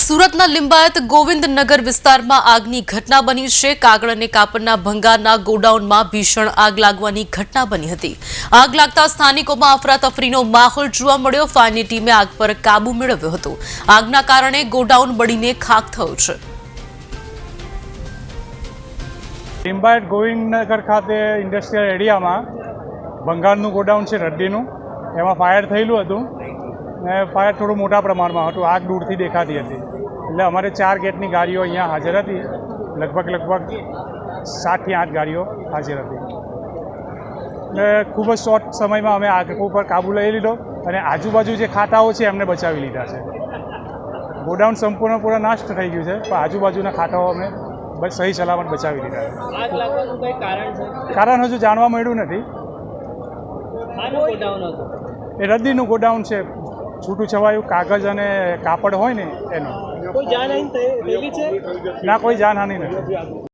સુરતના લિંબાયત ગોવિંદનગર વિસ્તારમાં આગની ઘટના બની છે. કાગળ અને કાપડના ભંગારના ગોડાઉનમાં ભીષણ આગ લાગવાની ઘટના બની હતી. આગ લાગતા સ્થાનિકોમાં અફરાતફરીનો માહોલ જોવા મળ્યો. ફાયરની ટીમે આગ પર કાબુ મેળવ્યો હતો. આગના કારણે ગોડાઉન બળીને ખાખ થયું છે. લિંબાયત ગોવિંદનગર ખાતે ઇન્ડસ્ટ્રીયલ એરિયામાં ભંગારનું ગોડાઉન છે, રડ્ડીનું. એમાં ફાયર થયેલું હતું. ને ફાયર થોડું મોટા પ્રમાણમાં હતું. આગ દૂરથી દેખાતી હતી. એટલે અમારે ચાર ગેટની ગાડીઓ અહીંયા હાજર હતી. લગભગ લગભગ સાતથી આઠ ગાડીઓ હાજર હતી. એટલે ખૂબ જ શોર્ટ સમયમાં અમે આગ ઉપર કાબુ લઈ લીધો અને આજુબાજુ જે ખાતાઓ છે એમને બચાવી લીધા છે. ગોડાઉન સંપૂર્ણ પૂરા નાશ થઈ ગયું છે પણ આજુબાજુના ખાતાઓ અમે બસ સહી સલામત બચાવી લીધા છે. કારણ હજુ જાણવા મળ્યું નથી. એ રદ્દીનું ગોડાઉન છે. છૂટું છવાયું કાગળ અને કાપડ હોય ને એનું. કોઈ જાનહાની થયેલી છે? ના કોઈ જાનહાનિ નથી.